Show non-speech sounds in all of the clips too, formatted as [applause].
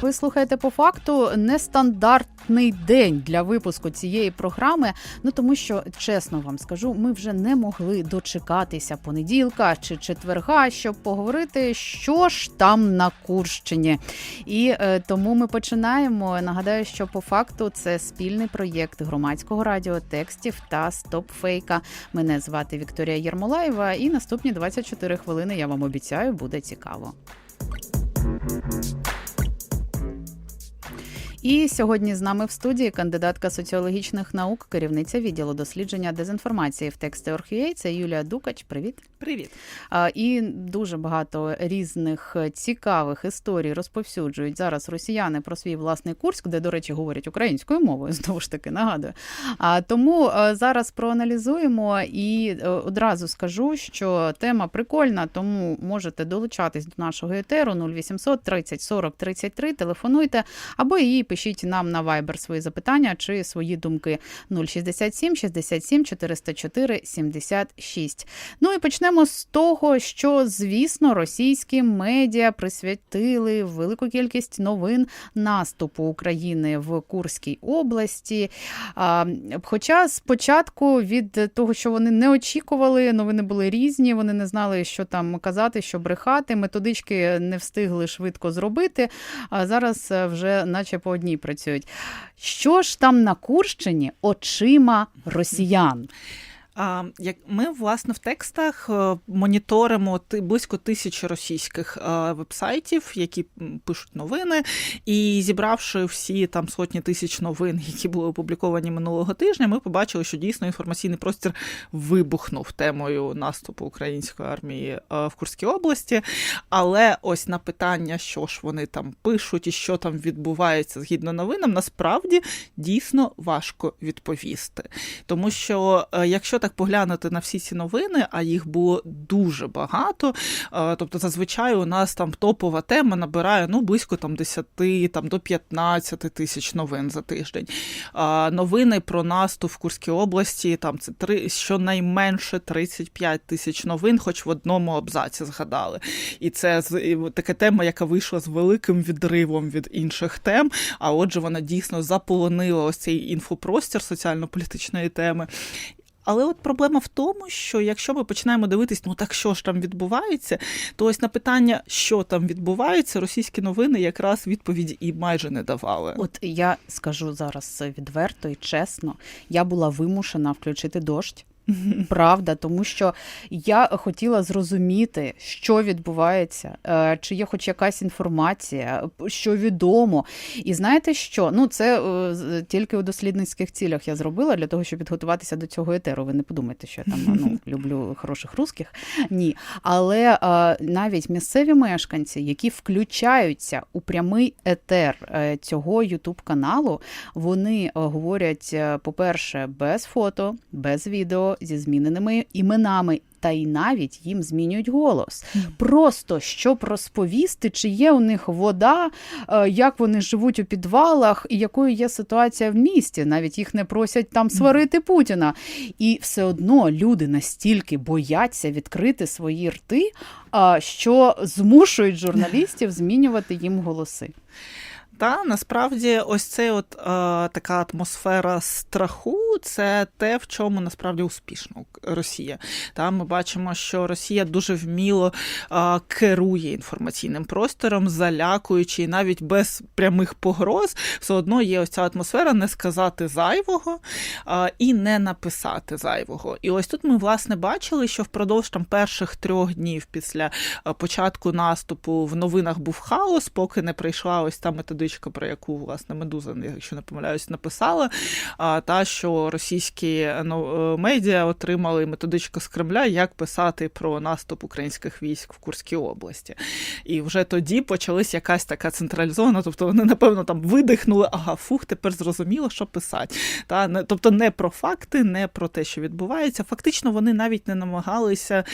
Ви слухаєте по факту нестандартний день для випуску цієї програми. Ну тому що чесно вам скажу, ми вже не могли дочекатися понеділка чи четверга, щоб поговорити, що ж там на Курщині. І е, тому ми починаємо. Нагадаю, що по факту це спільний проєкт громадського радіо текстів та стопфейка. Мене звати Вікторія Єрмолаєва, і наступні 24 хвилини я вам обіцяю буде цікаво. І сьогодні з нами в студії кандидатка соціологічних наук, керівниця відділу дослідження дезінформації в тексти Орхієй. Це Юлія Дукач. Привіт. Привіт. І дуже багато різних цікавих історій розповсюджують зараз росіяни про свій власний Курськ, де, до речі, говорять українською мовою. [laughs] Знову ж таки нагадую. А тому зараз проаналізуємо і е, одразу скажу, що тема прикольна, тому можете долучатись до нашого етеру 0800 30 40 33, Телефонуйте або її пишіть нам на Viber свої запитання чи свої думки 067 67 404 76. Ну і почнемо з того, що, звісно, російські медіа присвятили велику кількість новин наступу України в Курській області. Хоча спочатку від того, що вони не очікували, новини були різні, вони не знали, що там казати, що брехати. Методички не встигли швидко зробити. А зараз вже, наче по одній працюють. Що ж там на Курщині очима росіян? Як ми власне в текстах е, моніторимо близько тисячі російських е, вебсайтів, які пишуть новини, і зібравши всі там сотні тисяч новин, які були опубліковані минулого тижня, ми побачили, що дійсно інформаційний простір вибухнув темою наступу української армії е, в Курській області. Але ось на питання, що ж вони там пишуть і що там відбувається згідно новинам, насправді дійсно важко відповісти, тому що якщо так так поглянути на всі ці новини, а їх було дуже багато. Тобто, зазвичай у нас там топова тема набирає ну близько там 10 там до 15 тисяч новин за тиждень. Новини про наступ в Курській області там це три щонайменше 35 тисяч новин, хоч в одному абзаці згадали. І це така тема, яка вийшла з великим відривом від інших тем. А отже, вона дійсно заполонила ось цей інфопростір соціально-політичної теми. Але от проблема в тому, що якщо ми починаємо дивитись, ну так що ж там відбувається, то ось на питання, що там відбувається, російські новини якраз відповіді і майже не давали. От я скажу зараз відверто і чесно, я була вимушена включити дощ. [laughs] Правда, тому що я хотіла зрозуміти, що відбувається, е, чи є хоч якась інформація, що відомо. І знаєте що? Ну, це е, тільки у дослідницьких цілях я зробила для того, щоб підготуватися до цього етеру. Ви не подумайте, що я там ну, [laughs] люблю хороших русських. Ні. Але е, навіть місцеві мешканці, які включаються у прямий етер цього ютуб каналу, вони говорять, по-перше, без фото, без відео зі зміненими іменами. Та й навіть їм змінюють голос. Просто щоб розповісти, чи є у них вода, е, як вони живуть у підвалах, і якою є ситуація в місті. Навіть їх не просять там сварити Путіна. І все одно люди настільки бояться відкрити свої рти, що змушують журналістів змінювати їм голоси. Та насправді ось цей от е, така атмосфера страху це те, в чому насправді успішно Росія. Та ми бачимо, що Росія дуже вміло е, керує інформаційним простором, залякуючи, і навіть без прямих погроз, все одно є ось ця атмосфера не сказати зайвого е, і не написати зайвого. І ось тут ми власне бачили, що впродовж там перших трьох днів після е, початку наступу в новинах був хаос, поки не прийшла ось та методичка методичка, про яку власне Медуза, якщо не помиляюсь, написала. Та що російські ну, е, медіа отримали методичку з Кремля, як писати про наступ українських військ в Курській області. І вже тоді почалась якась така централізована, тобто вони, напевно, там видихнули, ага, фух, тепер зрозуміло, що писати. Та, не, тобто не про факти, не про те, що відбувається. Фактично, вони навіть не намагалися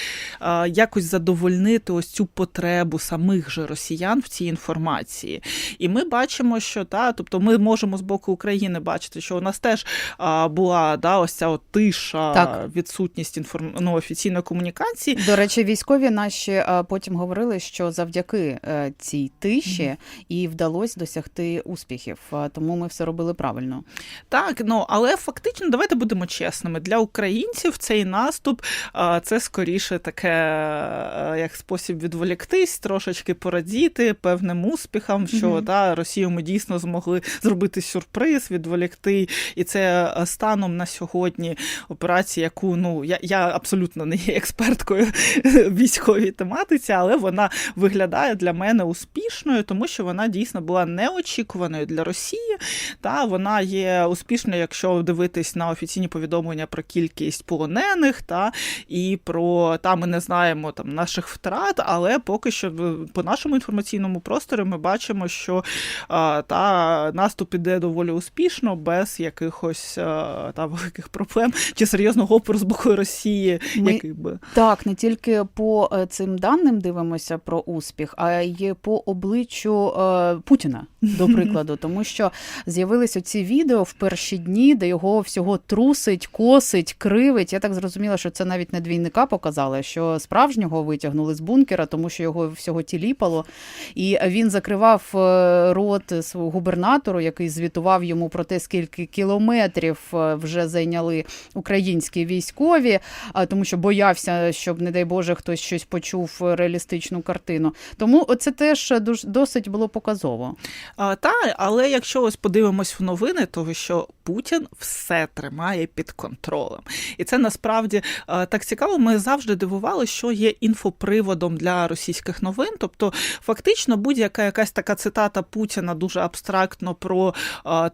а, якось задовольнити ось цю потребу самих же росіян в цій інформації. І ми бачимо, що та, тобто ми можемо з боку України бачити, що у нас теж а, була да, ось ця от тиша, Так. відсутність інформ... ну, офіційної комунікації. До речі, військові наші е, потім говорили, що завдяки е, цій тиші і вдалося досягти успіхів. Е, Тому ми все робили правильно. Так, ну але фактично, давайте будемо чесними. Для українців цей наступ це скоріше таке а, як спосіб відволіктись, трошечки порадіти певним успіхам, що Мгм. та Росію ми дійсно змогли зробити сюрприз, відволікти. І це станом на сьогодні операція, яку ну я, я абсолютно не є експерткою [laughs] військовій тематиці, але вона виглядає для мене успішною, тому що вона дійсно була неочікуваною для Росії. Та вона є успішною, якщо дивитись на офіційні повідомлення про кількість полонених, та і про та ми не знаємо там наших втрат, але поки що по нашому інформаційному просторі ми бачимо, що та наступ іде доволі успішно, без якихось та великих проблем чи серйозного опору з боку Росії, Ми- який би Так, не тільки по е, цим даним дивимося про успіх, а й по обличчю е, Путіна, до прикладу, тому що з'явились оці відео в перші дні, де його всього трусить, косить, кривить. Я так зрозуміла, що це навіть не двійника показали, що справжнього витягнули з бункера, тому що його всього тіліпало. І він закривав е, рот свого губернатору, який звітував йому про те, скільки кілометрів е, вже зайняли українські військові, а, тому що боявся, щоб, не дай Боже, хтось щось почув е, реалістичну картину. Тому це теж досить було показово. А, та, але якщо ось подивимось в новини, то що Путін все тримає під контролем. І це насправді так цікаво. Ми завжди дивували, що є інфоприводом для російських новин. Тобто, фактично, будь-яка якась така цитата Путіна дуже абстрактно про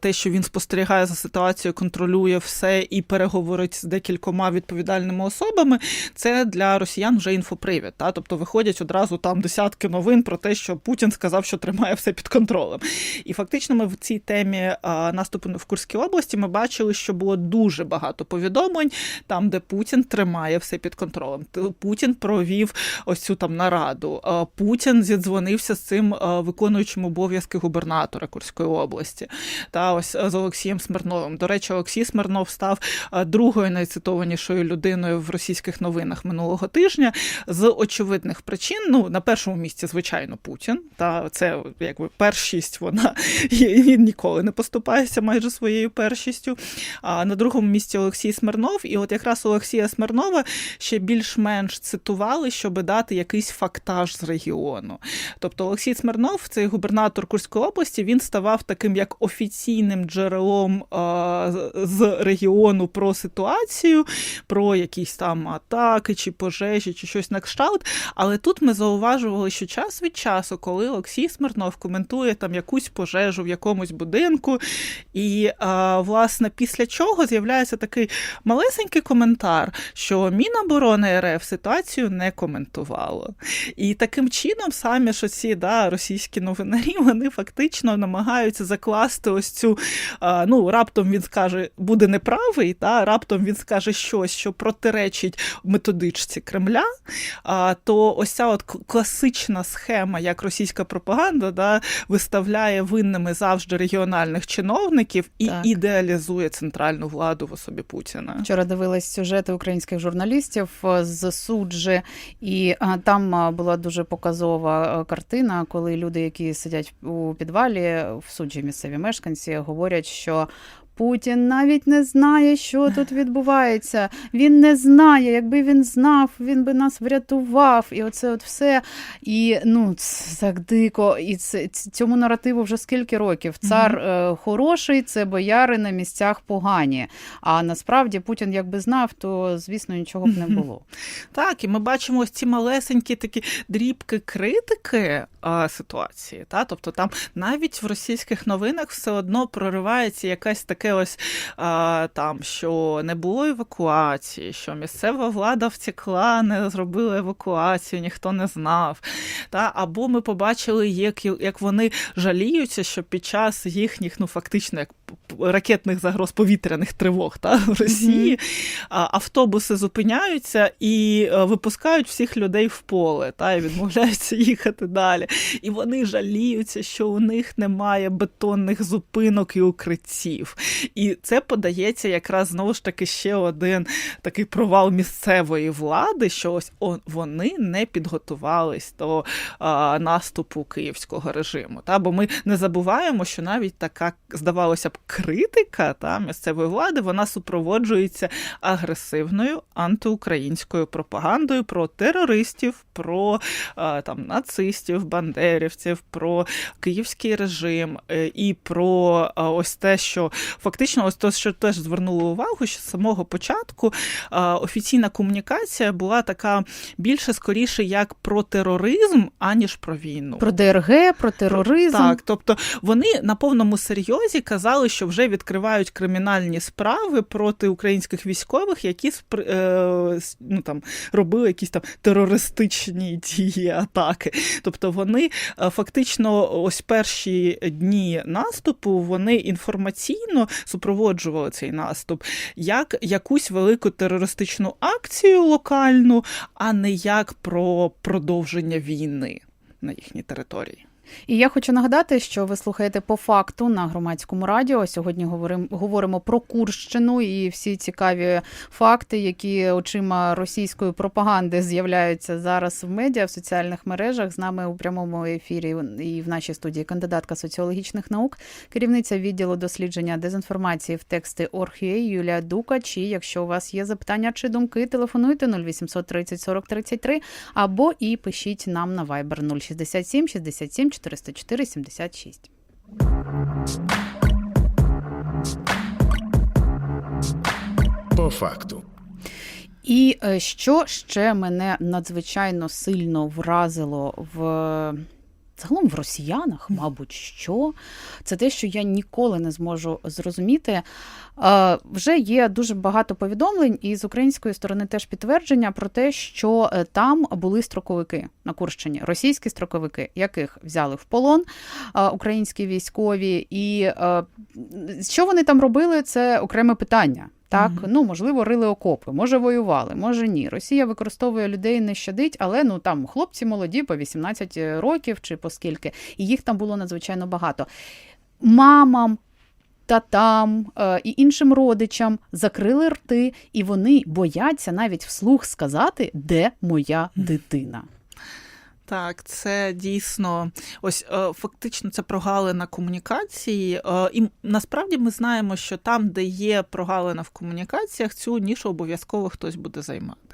те, що він спостерігає за ситуацією, контролює все і переговорить з декількома відповідальними особами. Це для росіян вже інфопривід. Та? Тобто виходять одразу там десятки новин про те, що Путін сказав, що тримає все під контролем. І фактично, ми в цій темі наступу в Курській області ми бачили, що було дуже багато повідомлень там, де Путін тримає все під контролем. Путін провів ось цю там нараду. Путін зідзвонився з цим виконуючим обов'язки губернатора Курської області. Та ось з Олексієм Смирновим. До речі, Олексій Смирнов став другою найцитованішою людиною в російських новинах минулого тижня з очевидних причин. Ну, на першому місці, звичайно, Путін. Та це якби першість вона [laughs] він ніколи не поступається майже своєю першістю. А на другому місці Олексій Смирнов. І от якраз Олексія Смирнова ще більш-менш цитували, щоб дати якийсь фактаж з регіону. Тобто Олексій Смирнов, цей губернатор Курської області, він ставав таким як офіційним джерелом а, з- регіону про ситуацію, про якісь там атаки чи пожежі, чи щось на кшталт. Але тут ми зауважували, що час від часу, коли Олексій Смирнов коментує там якусь пожежу в якомусь будинку, і а, власне після чого з'являється такий малесенький коментар, що Міноборони РФ ситуацію не коментувало. І таким чином самі ж оці да, російські новинарі вони фактично намагаються закласти ось цю. Ну, раптом він скаже, буде неправий, та раптом він скаже щось, що протиречить методичці Кремля. То ось ця от класична схема, як російська пропаганда, да, виставляє винними завжди регіональних чиновників і Так. ідеалізує центральну владу в особі Путіна. Вчора дивилась сюжети українських журналістів е, з суджі, і там була дуже показова е, картина, коли люди, які сидять у підвалі в суджі, місцеві мешканці, говорять, що Путін навіть не знає, що тут відбувається. Він не знає. Якби він знав, він би нас врятував. І оце от все. І ну так дико. І це цьому наративу вже скільки років? Цар е, хороший, це бояри на місцях погані. А насправді Путін, якби знав, то звісно нічого б не було. Так, і ми бачимо ось ці малесенькі такі дрібки критики а, ситуації. Та? Тобто там навіть в російських новинах все одно проривається якась таке ось а, там, що не було евакуації, що місцева влада втекла, не зробила евакуацію, ніхто не знав. Та? Або ми побачили, як, як вони жаліються, що під час їхніх, ну фактично, як ракетних загроз повітряних тривог та, в Росії mm-hmm. автобуси зупиняються і е, випускають всіх людей в поле та, і відмовляються [laughs] їхати далі. І вони жаліються, що у них немає бетонних зупинок і укриттів. І це подається якраз знову ж таки ще один такий провал місцевої влади, що ось вони не підготувались до а, наступу київського режиму. Та? Бо ми не забуваємо, що навіть така, здавалося б, критика та, місцевої влади вона супроводжується агресивною антиукраїнською пропагандою про терористів, про там нацистів, бандерівців, про київський режим е, і про ось те, що фактично, ось те, що теж звернули увагу, що з самого початку офіційна комунікація була така більше скоріше як про тероризм, аніж про війну. Про ДРГ, про тероризм. Так, тобто вони на повному серйозі казали, що вже відкривають кримінальні справи проти українських військових, які е, ну, там, робили якісь там терористичні [laughs] дії, атаки. Тобто вони е, фактично ось перші дні наступу вони інформаційно супроводжували цей наступ як якусь велику терористичну акцію локальну, а не як про продовження війни на їхній території. І я хочу нагадати, що ви слухаєте по факту на громадському радіо. Сьогодні говоримо говоримо про Курщину і всі цікаві факти, які очима російської пропаганди з'являються зараз в медіа в соціальних мережах. З нами у прямому ефірі і в нашій студії кандидатка соціологічних наук, керівниця відділу дослідження дезінформації в тексти Орхює Юлія Дукач. І якщо у вас є запитання чи думки, телефонуйте 0800 30 40 33 або і пишіть нам на Viber 067 67 404 76. По факту. І е, що ще мене надзвичайно сильно вразило в. Загалом в росіянах, мабуть, що це те, що я ніколи не зможу зрозуміти. Вже є дуже багато повідомлень, і з української сторони теж підтвердження про те, що е, там були строковики на Курщині, російські строковики, яких взяли в полон українські військові, і е, що вони там робили, це окреме питання. Так, mm-hmm. ну можливо, рили окопи, може воювали, може ні. Росія використовує людей не щадить, але ну там хлопці молоді по 18 років чи по скільки, і їх там було надзвичайно багато. Мамам, татам е, і іншим родичам закрили рти, і вони бояться навіть вслух сказати, де моя дитина. Так, це дійсно ось е, фактично це прогалина комунікації. Е, і насправді ми знаємо, що там, де є прогалина в комунікаціях, цю нішу обов'язково хтось буде займати.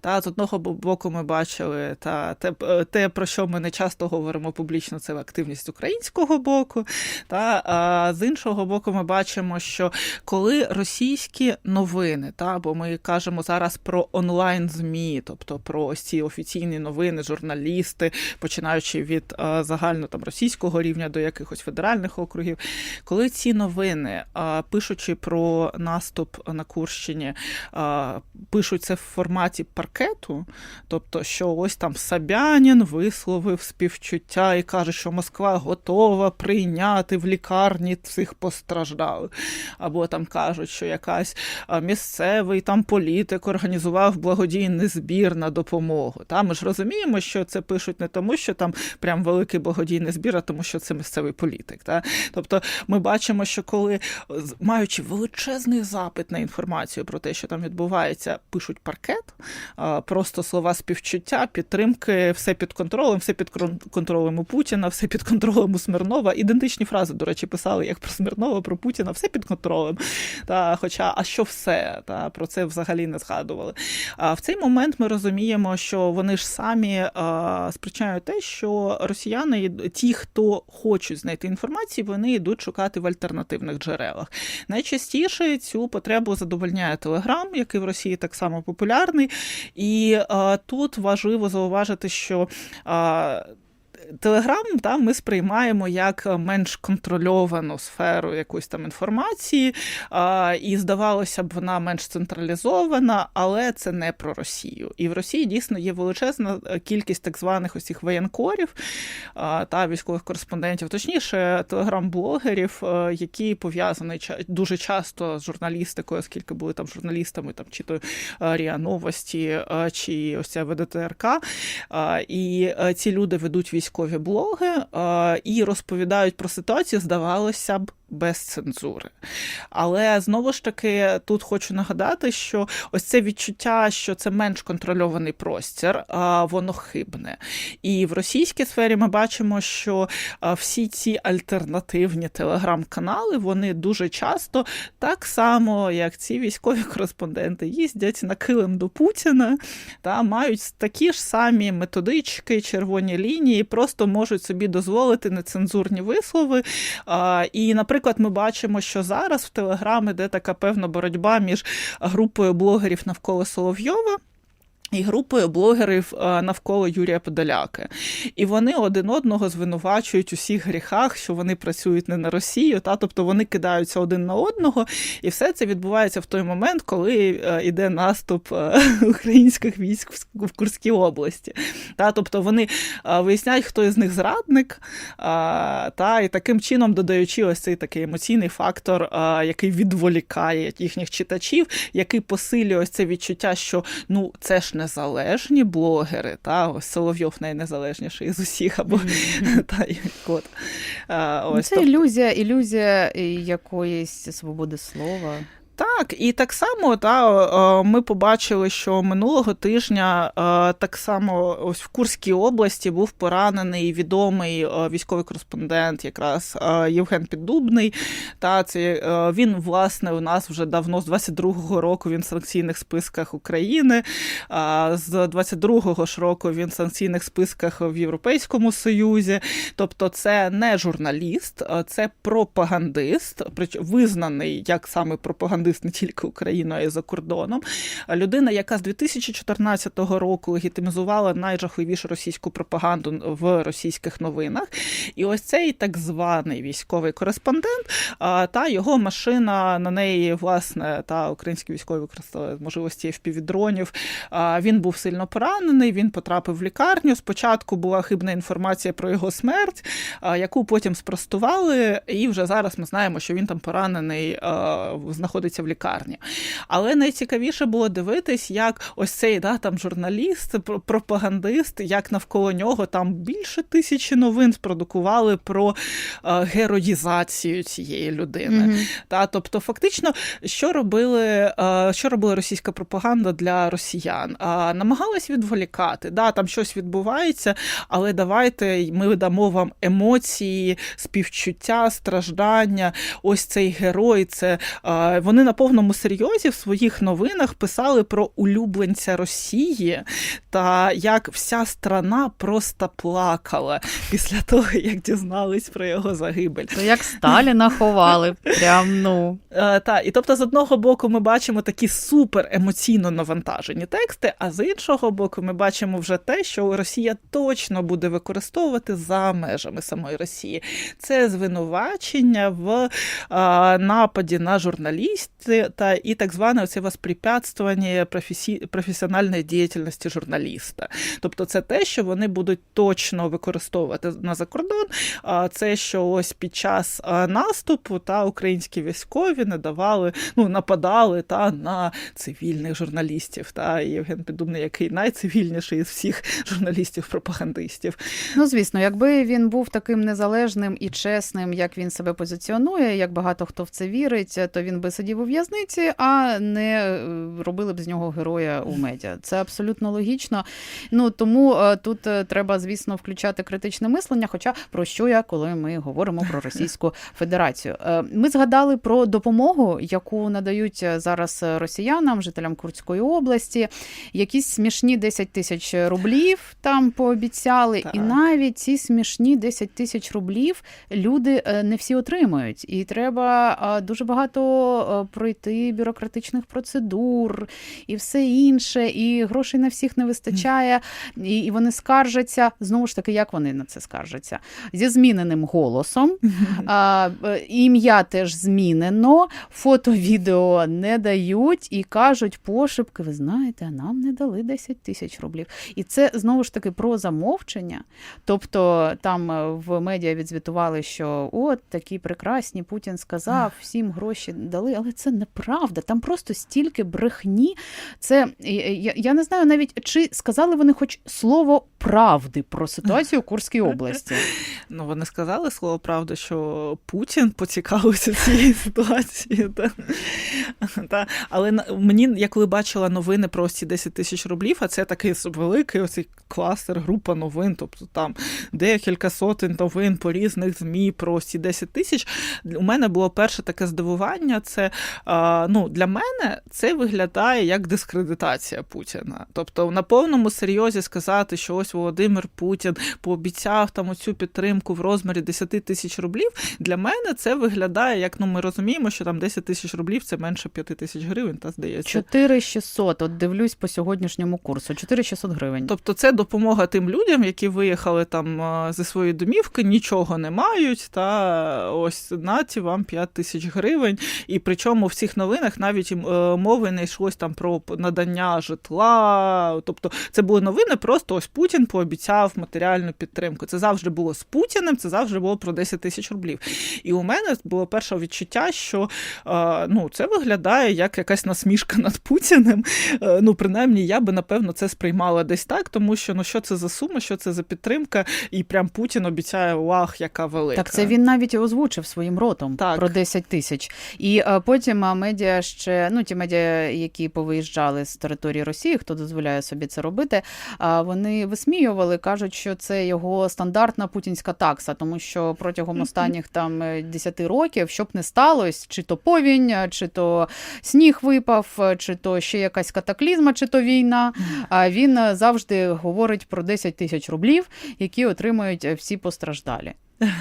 Та З одного боку, ми бачили та те, те, про що ми не часто говоримо публічно, це активність українського боку. Та а з іншого боку, ми бачимо, що коли російські новини, та бо ми кажемо зараз про онлайн змі, тобто про ось ці офіційні новини, журналісти, починаючи від а, загально там російського рівня до якихось федеральних округів, коли ці новини, а, пишучи про наступ на Курщині, а, пишуть це в форматі форматі паркету, тобто, що ось там Сабянін висловив співчуття і каже, що Москва готова прийняти в лікарні цих постраждалих. Або там кажуть, що якась місцевий там політик організував благодійний збір на допомогу. Та Ми ж розуміємо, що це пишуть не тому, що там прям великий благодійний збір, а тому, що це місцевий політик. Та? Тобто ми бачимо, що коли, маючи величезний запит на інформацію про те, що там відбувається, пишуть паркет Просто слова співчуття, підтримки, все під контролем, все під контролем у Путіна, все під контролем у Смирнова. Ідентичні фрази, до речі, писали як про Смирнова, про Путіна, все під контролем. Та, хоча, а що все? Та, про це взагалі не згадували. А в цей момент ми розуміємо, що вони ж самі а, спричиняють те, що росіяни, ті, хто хочуть знайти інформацію, вони йдуть шукати в альтернативних джерелах. Найчастіше цю потребу задовольняє Телеграм, який в Росії так само популярний. І а, тут важливо зауважити, що. Телеграм да, ми сприймаємо як менш контрольовану сферу якоїсь там інформації, і здавалося б, вона менш централізована, але це не про Росію. І в Росії дійсно є величезна кількість так званих ось цих воєнкорів та військових кореспондентів, точніше, телеграм-блогерів, е, які пов'язані дуже часто з журналістикою, оскільки були там журналістами, там чи то е, РІА Новості, е, чи ось ця ВДТРК. І е, ці люди ведуть військові блоги е, і розповідають про ситуацію, здавалося б, без цензури. Але знову ж таки, тут хочу нагадати, що ось це відчуття, що це менш контрольований простір, воно хибне. І в російській сфері ми бачимо, що всі ці альтернативні телеграм-канали вони дуже часто, так само як ці військові кореспонденти, їздять на килим до Путіна та мають такі ж самі методички, червоні лінії, просто можуть собі дозволити нецензурні вислови. І, наприклад, ми бачимо, що зараз в Телеграм іде така певна боротьба між групою блогерів навколо Соловйова. І групою блогерів е, навколо Юрія Подоляки. І вони один одного звинувачують у всіх гріхах, що вони працюють не на Росію, та тобто вони кидаються один на одного, і все це відбувається в той момент, коли е, йде наступ е, [laughs] українських військ в- Курській області. Та тобто вони е, виясняють, хто із них зрадник, е, та і таким чином додаючи ось цей такий емоційний фактор, е, який відволікає їхніх читачів, який посилює ось це відчуття, що ну це ж незалежні блогери, та ось Соловйов найнезалежніший з усіх, або [laughs] та і от. Е, Ну, Ось, Це тобто- ілюзія, ілюзія якоїсь свободи слова. Так, і так само та, ми побачили, що минулого тижня е, так само ось в Курській області був поранений відомий е, військовий кореспондент, якраз е, Євген Піддубний. Та це він, власне, у нас вже давно з 22-го року він в санкційних списках України. З 22-го ж року він в санкційних списках в Європейському Союзі. Тобто, це не журналіст, це пропагандист, визнаний як саме пропагандист не тільки Україною, а й за кордоном. Людина, яка з 2014 року легітимізувала найжахливішу російську пропаганду в російських новинах. І ось цей так званий військовий кореспондент, та його машина на неї, власне, та українські військові використали можливості FPV-дронів. Він був сильно поранений, він потрапив в лікарню. Спочатку була хибна інформація про його смерть, яку потім спростували, і вже зараз ми знаємо, що він там поранений, а, знаходиться в лікарні. Але найцікавіше було дивитись, як ось цей да, там журналіст, пропагандист, як навколо нього там більше тисячі новин спродукували про е, героїзацію цієї людини. Мгм. Та, тобто, фактично, що робили, е, що робила російська пропаганда для росіян? Намагалась відволікати. Да, там щось відбувається, але давайте ми дамо вам емоції, співчуття, страждання. Ось цей герой. Це е, вони на повному серйозі в своїх новинах писали про улюбленця Росії та як вся страна просто плакала після того, як дізнались про його загибель. То як Сталіна ховали. Прям ну. Е, та, і тобто, з одного боку, ми бачимо такі супер емоційно навантажені тексти, а з іншого боку, ми бачимо вже те, що Росія точно буде використовувати за межами самої Росії. Це звинувачення в е, нападі на журналістів та і так зване оце воспрепятствування професі... професіональної діяльності журналіста. Тобто, це те, що вони будуть точно використовувати на закордон. А це що ось під час наступу та українські військові не давали, ну нападали та на цивільних журналістів. Та Євген Піддубний, який найцивільніший із всіх журналістів-пропагандистів. Ну, звісно, якби він був таким незалежним і чесним, як він себе позиціонує, як багато хто в це вірить, то він би сидів у в'язниці, а не е, робили б з нього героя у медіа. Це абсолютно логічно. Ну тому е, тут е, треба, звісно, включати критичне мислення. Хоча про що я, коли ми говоримо про Російську [laughs] Федерацію, ми згадали про допомогу, яку надають зараз росіянам, жителям Курської області. Якісь смішні 10 тисяч рублів там пообіцяли, і навіть ці смішні 10 тисяч рублів люди не всі отримують. І треба дуже багато е, пройти бюрократичних процедур і все інше, і грошей на всіх не вистачає, і, і вони скаржаться. Знову ж таки, як вони на це скаржаться? Зі зміненим голосом. А, е, ім'я теж змінено, фото, відео не дають і кажуть пошепки, ви знаєте, а нам не дали 10 тисяч рублів. І це знову ж таки про замовчення. Тобто там е, в медіа відзвітували, що от такі прекрасні, Путін сказав, всім гроші дали, але це неправда. Там просто стільки брехні. Це я, я не знаю навіть, чи сказали вони хоч слово правди про ситуацію у Курській області. [laughs] Ну, вони сказали слово правда, що Путін поцікавився цією ситуацією. Але мені, я коли бачила новини про ці 10 тисяч рублів, а це такий великий оцей кластер, група новин, тобто там декілька сотень новин по різних ЗМІ про ці 10 тисяч. У мене було перше таке здивування. Це ну, для мене це виглядає як дискредитація Путіна. Тобто, на повному серйозі сказати, що ось Володимир Путін пообіцяв там оцю підтримку в розмірі 10 тисяч рублів. Для мене це виглядає, як ну ми розуміємо, що там 10 тисяч рублів це менше 5 тисяч гривень, та здається. 4600, от дивлюсь по сьогоднішньому курсу, 4600 гривень. Тобто це допомога тим людям, які виїхали там зі своєї домівки, нічого не мають, та ось наті вам 5 тисяч гривень. І причому в цих новинах навіть е, мови не йшлось там про надання житла. Тобто це були новини, просто ось Путін пообіцяв матеріальну підтримку. Це завжди було з Путіним, це завжди було про 10 тисяч рублів. І у мене було перше відчуття, що е, ну, це виглядає як якась насмішка над Путіним. Е, Ну, принаймні, я би напевно це сприймала десь так, тому що ну що це за сума, що це за підтримка, і прям Путін обіцяє вах, яка велика. Так це він навіть і озвучив своїм ротом Так. про 10 тисяч. І потім е, медіа ще, ну ті медіа, які повиїжджали з території Росії, хто дозволяє собі це робити, вони висміювали, кажуть, що це його стандартна путінська такса, тому що протягом останніх там е, 10 років, щоб не сталося, чи то повінь, е, чи то сніг випав, е, чи то ще якась катаклізма, чи то війна. А він е, завжди говорить про 10 тисяч рублів, які отримують е, всі постраждалі. [laughs]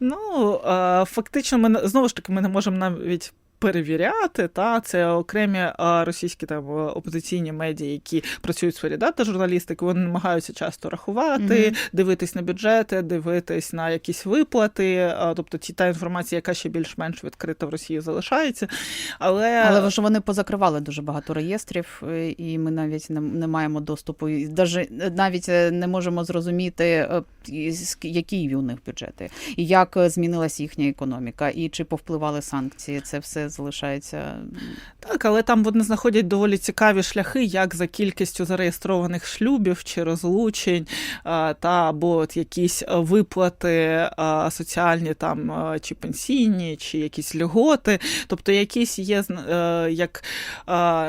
Ну, е, фактично, ми знову ж таки ми не можемо навіть. Перевіряти, та це окремі російські там е, опозиційні медіа, які працюють в сфері дата журналістики. Вони намагаються часто рахувати, Мгм. дивитись на бюджети, дивитись на якісь виплати. Тобто ті та інформація, яка ще більш-менш відкрита в Росії, залишається. Але, Але ж вони позакривали дуже багато реєстрів, е, і ми навіть не, не маємо доступу, і даже, навіть е, не можемо зрозуміти, е, які у них бюджети, і як е, змінилась їхня економіка, і чи повпливали санкції. Це все залишається. Так, але там вони знаходять доволі цікаві шляхи, як за кількістю зареєстрованих шлюбів чи розлучень, та або от якісь виплати соціальні там чи пенсійні, чи якісь льготи, тобто якісь є е, як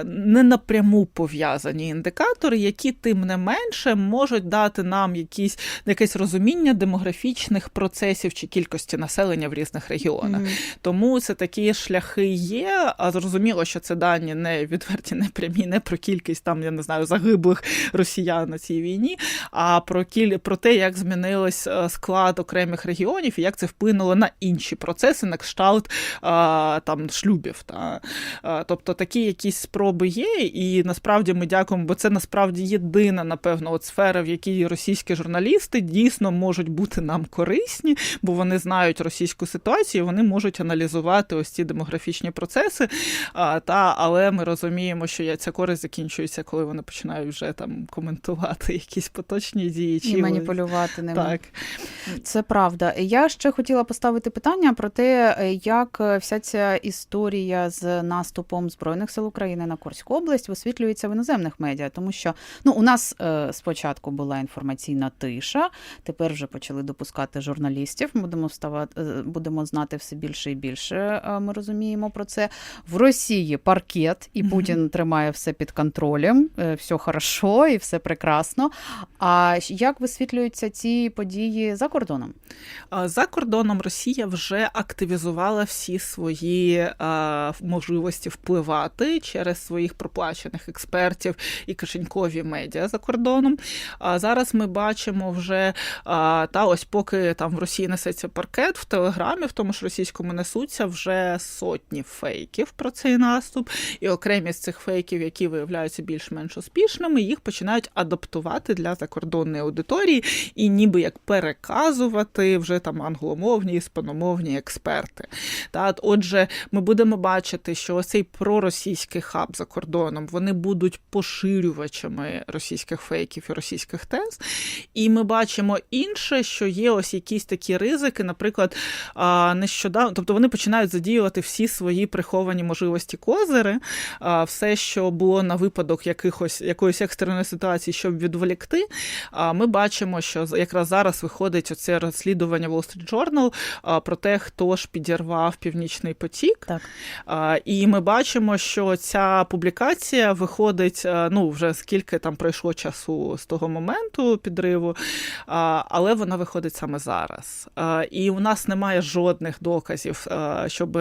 не напряму пов'язані індикатори, які тим не менше можуть дати нам якісь якесь розуміння демографічних процесів чи кількості населення в різних регіонах. Мгм. Тому це такі шляхи є. А зрозуміло, що це дані не відверті, не прямі, не про кількість там, я не знаю, загиблих росіян на цій війні, а про кіль... про те, як змінилось е, склад окремих регіонів і як це вплинуло на інші процеси, на кшталт а, там шлюбів. Та. А, тобто такі якісь спроби є, і насправді ми дякуємо, бо це насправді єдина, напевно, от сфера, в якій російські журналісти дійсно можуть бути нам корисні, бо вони знають російську ситуацію, вони можуть аналізувати ось ці демографічні процеси. А, та, але ми розуміємо, що я- ця користь закінчується, коли вони починають вже там коментувати якісь поточні дії. чи І маніпулювати ними. Так. Це правда. Я ще хотіла поставити питання про те, е, як е, вся ця історія з наступом збройних сил України на Курську область висвітлюється в іноземних медіа, тому що ну у нас е, спочатку була інформаційна тиша, тепер вже почали допускати журналістів. Будемо вставати, будемо знати все більше і більше. Ми розуміємо. Знаємо про це. В Росії паркет, і Путін тримає все під контролем. е, Все хорошо і все прекрасно. А як висвітлюються ці події за кордоном? За кордоном Росія вже активізувала всі свої а, можливості впливати через своїх проплачених експертів і кишенькові медіа за кордоном. А зараз ми бачимо вже а, та ось поки там в Росії несеться паркет, в Телеграмі, в тому ж російському несуться вже сотні фейків про цей наступ, і окремі з цих фейків, які виявляються більш-менш успішними, їх починають адаптувати для закордонної аудиторії і ніби як переказувати вже там англомовні, іспаномовні експерти. Та, отже, ми будемо бачити, що ось цей проросійський хаб за кордоном вони будуть поширювачами російських фейків і російських тез. І ми бачимо інше, що є ось якісь такі ризики, наприклад, нещодавно, тобто вони починають задіювати всі свої приховані можливості козири, все, що було на випадок якихось якоїсь екстреної ситуації, щоб відволікти. Ми бачимо, що якраз зараз виходить оце розслідування Wall Street Journal про те, хто ж підірвав північний потік. Так. І ми бачимо, що ця публікація виходить, ну вже скільки там пройшло часу з того моменту підриву, але вона виходить саме зараз. І у нас немає жодних доказів, щоб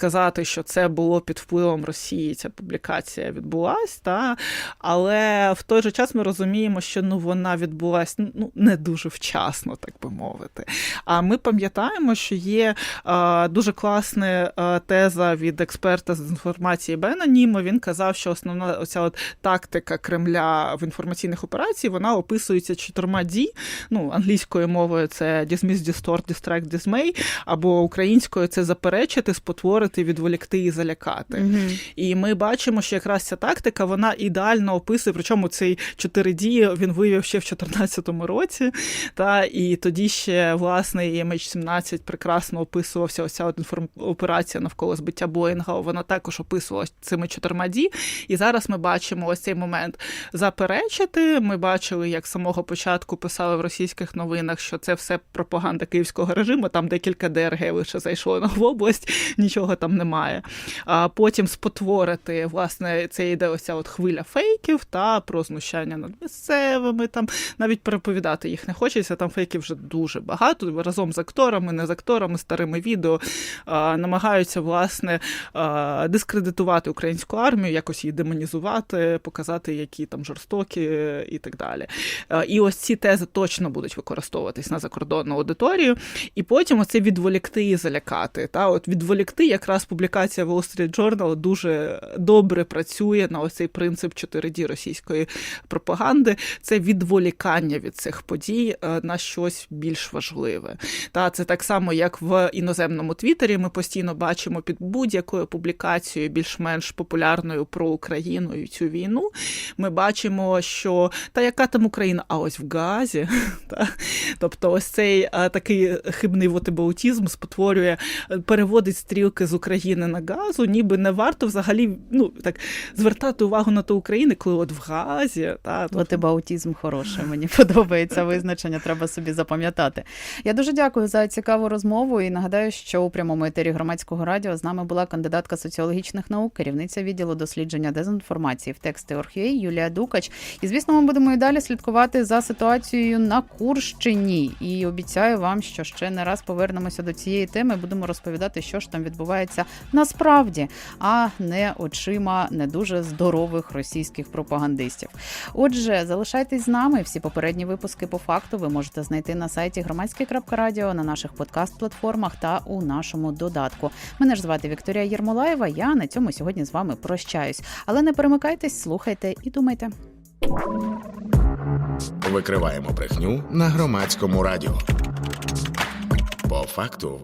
сказати, що це було під впливом Росії. Ця публікація відбулась. Та? Але в той же час ми розуміємо, що ну вона відбулась ну не дуже вчасно, так би мовити. А ми пам'ятаємо, що є а, дуже класна теза від експерта з інформації Бена Німо. Він казав, що основна оця от тактика Кремля в інформаційних операціях вона описується чотирма ді. Ну, англійською мовою це dismiss, distort, distract, dismay, або українською це заперечити, спотворити, відволікти і залякати. І ми бачимо, що якраз ця тактика вона ідеально описує. Причому цей 4 дії він виявив ще в 2014 році. Та і тоді ще власне і MH17 прекрасно описувався. Оця от інформ... операція навколо збиття Боїнга. Вона також описувалася цими чотирма ді. І зараз ми бачимо ось цей момент заперечити. Ми бачили, як з самого початку писали в російських новинах, що це все пропаганда київського режиму. Там декілька ДРГ лише зайшло в область, нічого там немає. А потім спотворити власне це йде ось ця от хвиля фейків та про знущання над місцевими. Там навіть переповідати їх не хочеться. Там фейків вже дуже багато. Разом з акторами, не з акторами, старими відео а, намагаються власне а, дискредитувати українську армію, якось її демонізувати, показати, які там жорстокі і так далі. А, І ось ці тези точно будуть використовуватись на закордонну аудиторію. І потім оце відволікти і залякати. Та от відволікти якраз публікація Wall Street Journal дуже добре працює на ось цей принцип 4D російської пропаганди. Це відволікання від цих подій е, на щось більш важливе. Та це так само, як в іноземному Твіттері ми постійно бачимо під будь-якою публікацією більш-менш популярною про Україну і цю війну. Ми бачимо, що та яка там Україна, а ось в Газі. [laughs] Та? Тобто, ось цей а, такий хибний вотибаутізм спотворює, е, переводить стрілки України на газу, ніби не варто взагалі ну так звертати увагу на ту Україну, коли от в Газі. Та, тобто, От аутізм хороший, мені [laughs] подобається визначення, треба собі запам'ятати. Я дуже дякую за цікаву розмову і нагадаю, що у прямому етері громадського радіо з нами була кандидатка соціологічних наук, керівниця відділу дослідження дезінформації в тексти Орхює Юлія Дукач. І звісно, ми будемо і далі слідкувати за ситуацією на Курщині. І обіцяю вам, що ще не раз повернемося до цієї теми. Будемо розповідати, що ж там відбувається насправді, а не очима не дуже здорових російських пропагандистів. Отже, залишайтесь з нами. Всі попередні випуски по факту ви можете знайти на сайті громадське.радіо, на наших подкаст-платформах та у нашому додатку. Мене ж звати Вікторія Єрмолаєва. Я на цьому сьогодні з вами прощаюсь. Але не перемикайтесь, слухайте і думайте. Викриваємо брехню на громадському радіо. По факту